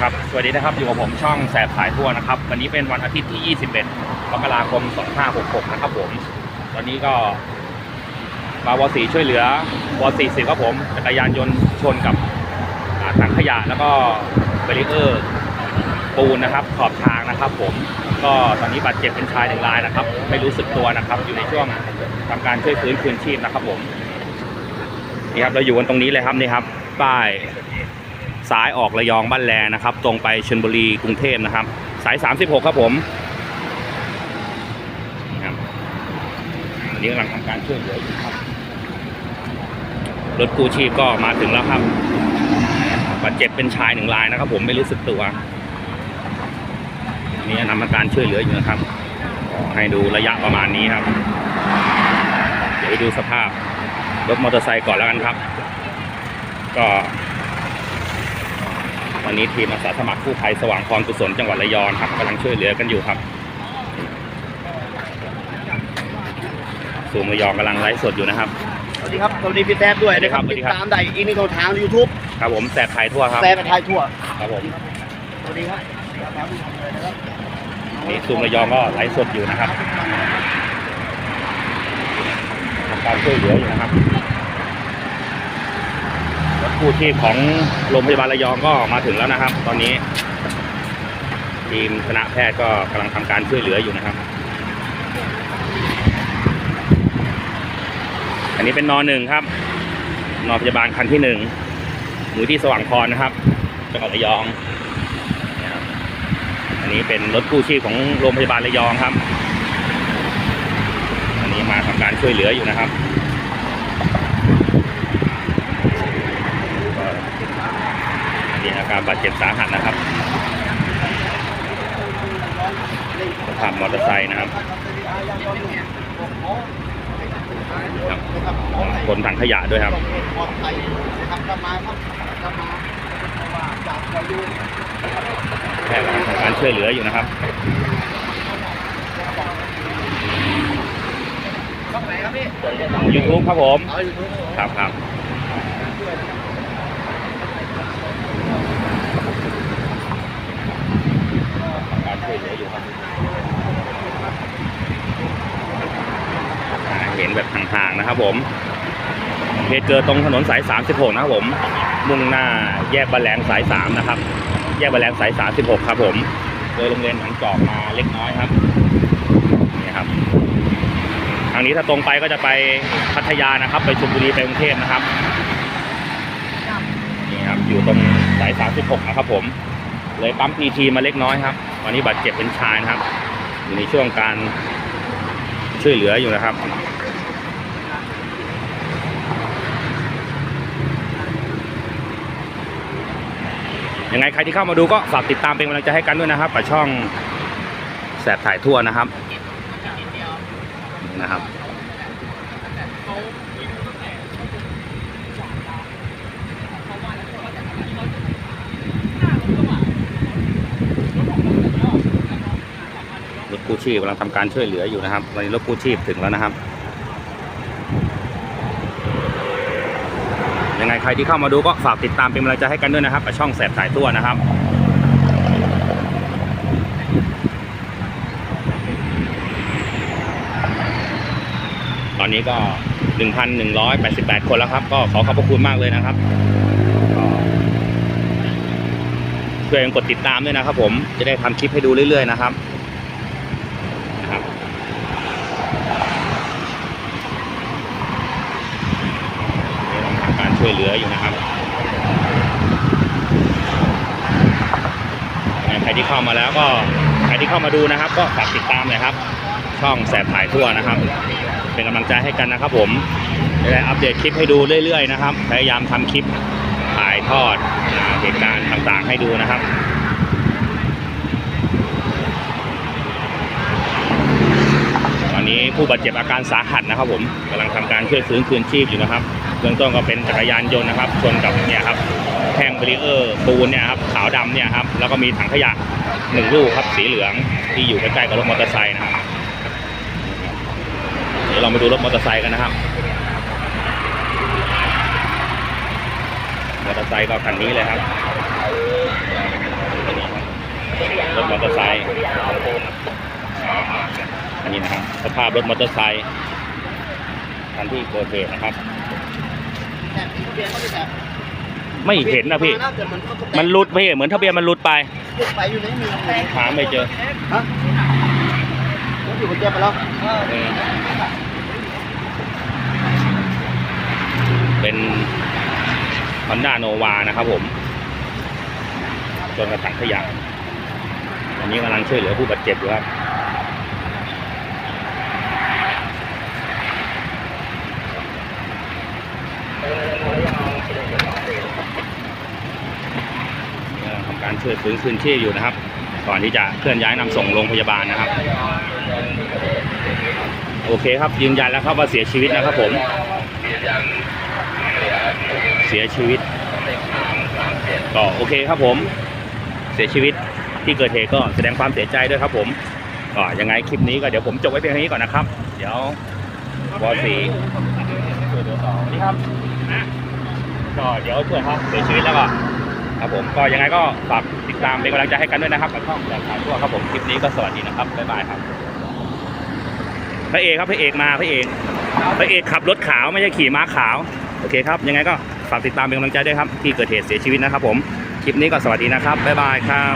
ครับสวัสดีนะครับอยู่กับผมช่องแสบสายทั่วนะครับ วันนี้เป็นวันอาทิตย์ที่ 21มกราคม 2566 นะครับผม ตอนนี้ก็มาวสีช่วยเหลือวสีสิครับผมจักรยานยนต์ชนกับถังขยะแล้วก็เบรีเออร์ปูนนะครับ ขอบทางนะครับผม ก็ตอนนี้บาดเจ็บเป็นชายหนึ่งรายนะครับ ไม่รู้สึกตัวนะครับ อยู่ในช่วงทำการช่วยฟื้นคืนชีพนะครับผมนี่ครับเราอยู่กันตรงนี้เลยครับนี่ครับป้าย ซ้ายออกระยองบ้านแลนะครับ ตรงไปชลบุรีกรุงเทพนะครับ สาย 36 ครับผมนะครับอันนี้กำลังทำการช่วยเหลืออยู่ครับ รถกู้ชีพก็มาถึงแล้วครับบาดเจ็บเป็นชายหนึ่งรายนะครับ ผมไม่รู้สึกตัวนนี้นำมาการช่วยเหลืออยู่นะครับ ให้ดูระยะประมาณนี้ครับ เดี๋ยวดูสภาพรถมอเตอร์ไซค์ก่อนแล้วกันครับ ก็ อนนี้ทีมอาสาสมัครกู้ภัยสว่างพรกุศลจังหวัดระยองครับกำลังช่วยเหลือกันอยู่ครับสูมระยองกำลังไลฟ์สดอยู่นะครับสวัสดีครับสวัสดีพี่แซฟด้วยนะครับสวัสติดีดครับ ตามได้อีกนี่เขาทางยูทูบครับผมแสบไทยทั่วครับแซฟไปไทยทั่วครับผมสวัสดีครับนี่สูมระยองก็ไลฟ์สดอยู่นะครับทำการช่วยเหลืออยู่นะครับรถ กู้ชีพของโรงพยาบาลระยองก็มาถึงแล้วนะครับ ตอนนี้ ทีมคณะแพทย์ก็กำลังทำการช่วยเหลืออยู่นะครับ อันนี้เป็นนอหนึ่งครับ นอพยาบาลคันที่หนึ่งมูที่สว่างพรนะครับจังหวัดระยองอันนี้เป็นรถกู้ชีพของโรงพยาบาลระยองครับ อันนี้มาทำการช่วยเหลืออยู่นะครับ อันนี้อาการบาดเจ็บสาหัสนะครับสภาพมอเตอร์ไซค์นะครับคนถังขยะด้วยครับปลอดภัยนะครับกาครับกลับมาจากวายุแพทย์กำลังทำการช่วยเหลืออยู่นะครับช่องไหนครับพี่ YouTube ครับผม ครับครับการ ช่วยเหลืออยู่ครับเห็นแบบห่างๆนะครับผมเหตุเกิดตรงถนนสาย 36 นะครับผม มุ่งหน้าแยกบะแหลงสาย 3 นะครับ แยกบะแหลงสาย 36 ครับผมเลยโรงเรียนหนองจอกมาเล็กน้อยครับนี่ครับ ทางนี้ถ้าตรงไปก็จะไปพัทยานะครับ ไปชลบุรีไปกรุงเทพนะครับนี่ครับอยู่ตรงสาย 36 นะครับผม เลยปั๊มพีทีมาเล็กน้อยครับ ตอนนี้บาดเจ็บเป็นชายนะครับ อยู่ในช่วงการช่วยเหลืออยู่นะครับยังไงใครที่เข้ามาดูก็ฝากติดตามเป็นกำลังใจให้กันด้วยนะครับกับช่องแสบถ่ายทั่วนะครับนี่นะครับ กู้ชีพกำลังทำการช่วยเหลืออยู่นะครับตอนนี้รถกู้ชีพถึงแล้วนะครับ ยังไงใครที่เข้ามาดูก็ฝากติดตามเป็นกำลังใจให้กันด้วยนะครับกับช่องแสบสายตัวนะครับตอนนี้ก็ 1,188 คนแล้วครับ ก็ขอขอบพระคุณมากเลยนะครับช่วยกดติดตามด้วยนะครับผมจะได้ทำคลิปให้ดูเรื่อยๆนะครับนี่เราทำ การช่วยเหลืออยู่นะครับใครที่เข้ามาแล้วก็ใครที่เข้ามาดูนะครับ ก็ฝากติดตามหน่อยครับ ช่องแสบถ่ายทั่วนะครับ เป็นกำลังใจให้กันนะครับผมจะได้อัปเดตคลิปให้ดูเรื่อยๆนะครับ พยายามทำคลิปถ่ายทอดเหตุการณ์ต่างๆให้ดูนะครับตอนนี้ผู้บาดเจ็บอาการสาหัสนะครับ ผมกำลังทำการช่วยฟื้นคืนชีพอยู่นะครับ เบื้องต้นก็เป็นจักรยานยนต์นะครับชนกับเนี่ยครับแท่งเบรีเออร์ปูนเนี่ยครับขาวดำเนี่ยครับแล้วก็มีถังขยะหนึ่งลูกครับสีเหลืองที่อยู่ใกล้ๆกับรถมอเตอร์ไซค์นะครับเดี๋ยวเรามาดูรถมอเตอร์ไซค์กันนะครับมอเตอร์ไซค์ก็คันนี้เลยครับรถมอเตอร์ไซค์อันนี้นะครับสภาพรถมอเตอร์ไซค์คันที่เกิดเหตุนะครับ แต่ทะเบียนเขาไม่แต่ไม่เห็นนะพี่าแต่มันเขาก็แตะมันหลุดพี่เหมือนทะเบียนมันหลุดไปลุดไปอยู่ในเมืองเลยหาไม่เจอ ฮะรถอยู่บนเตียงไปแล้วเออเป็น Honda Nova นะครับผม จนกระถังขยะอันนี้กำลังช่วยเหลือผู้บาดเจ็บอยู่ครับ การช่วยฟื้นคืนชีพอยู่นะครับ ก่อนที่จะเคลื่อนย้ายนำส่งโรงพยาบาลนะครับ โอเคครับยืนยันแล้วครับว่าเสียชีวิตนะครับผม เสียชีวิตก็โอเคครับผม เสียชีวิตที่เกิดเหตุก็แสดงความเสียใจด้วยครับผมก็ยังไงคลิปนี้ก็เดี๋ยวผมจบไว้เพียงเท่านี้ก่อนนะครับ เดี๋ยววอสีนี่ครับก็เดี๋ยวช่วยเขาเสียชีวิตแล้วก็ ครับผมก็ยังไงก็ฝากติดตามเป็นกำลังใจให้กันด้วยนะครับกับช่องแดงขายทั่วครับผมคลิปนี้ก็สวัสดีนะครับบ๊ายบายครับพระเอกครับพระเอกมาพระเอกพระเอกขับรถขาวไม่ใช่ขี่ม้าขาวโอเคครับยังไงก็ฝากติดตามเป็นกำลังใจด้วยครับที่เกิดเหตุเสียชีวิตนะครับผมคลิปนี้ก็สวัสดีนะครับบ๊ายบายครับ